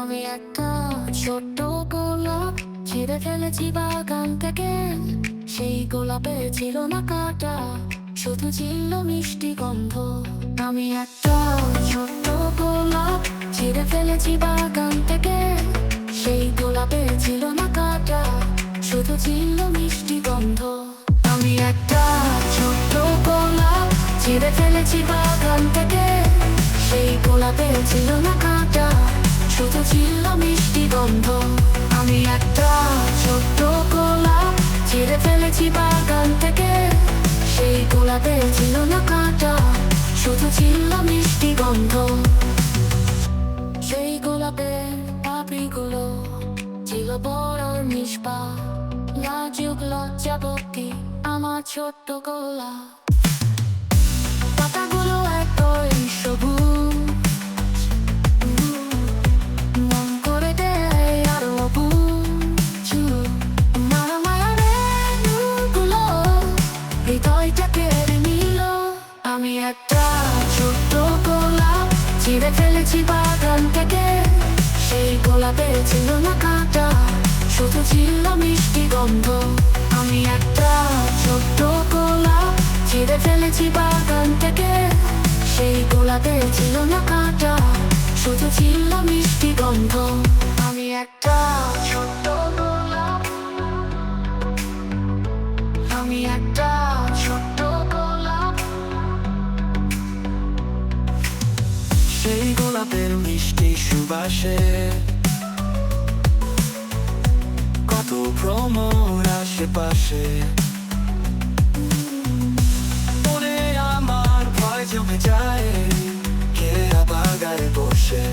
আমি একটা ছোট্ট গোলাপ, ছিঁড়ে ফেলেছি বাগান থেকে। সেই গোলাপে ছিল না কাটা, শুধু ছিল মিষ্টি গন্ধ। আমি একটা ছোট্ট গোলাপ, ছিঁড়ে ফেলেছি বাগান থেকে। সেই গোলাপে ছিল না কাটা, শুধু ছিল মিষ্টি গন্ধ। আমি একটা ছোট্ট গোলাপ, ছিঁড়ে ফেলেছি বাগান থেকে। সেই গোলাপে ছিল না কাটা শুধু ছিল মিষ্টি গন্ধ। আমি একটা ছোট্ট গোলাপ ছিঁড়ে ফেলেছি বাগান থেকে। সেই গোলাপে ছিল না কাটা, শুধু ছিল মিষ্টি গন্ধ। সেই গোলাপের পাপড়িগুলো ছিল বড় নিষ্পা লাজুক, লজ্জাবতী, আমার ছোট্ট গোলাপ হৃদয়টা কেড়ে নিল। আমি একটা ছোট্ট গোলাপ ছিঁড়ে ফেলেছি বাগান থেকে। সেই গোলাপে ছিল না কাঁটা, শুধু ছিল মিষ্টি গন্ধ। আমি একটা ছোট্ট গোলাপ ছিঁড়ে ফেলেছি বাগান থেকে। সেই গোলাপে ছিল না কাঁটা, শুধু ছিল মিষ্টি গন্ধ। আমি একটা ছোট্ট গোলাপ আমি একটা মিষ্টি সুবাসে কত ভ্রমর আশেপাশে মনে আমার ভয় জমে যায় কে আবার গায়ে বসে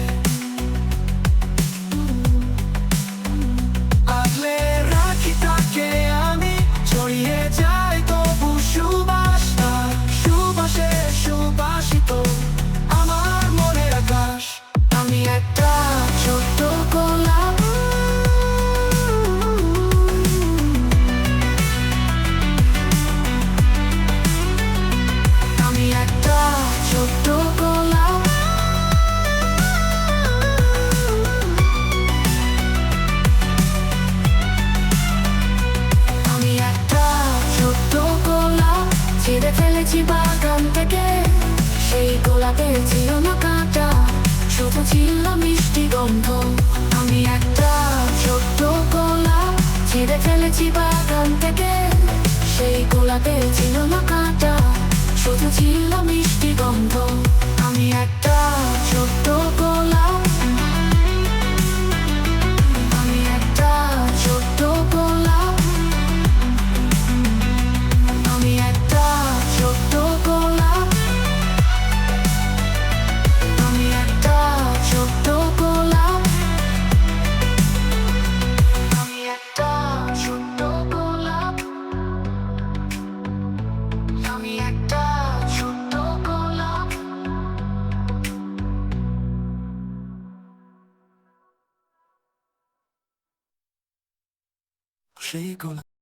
ছিল মিষ্টি গন্ধ। আমি একটা ছোট্ট গোলাপ ছিঁড়ে ফেলেছি বাগান থেকে। সেই গোলাপে ছিল না কাঁটা, শুধু ছিল মিষ্টি গন্ধ। সেই গোলাপ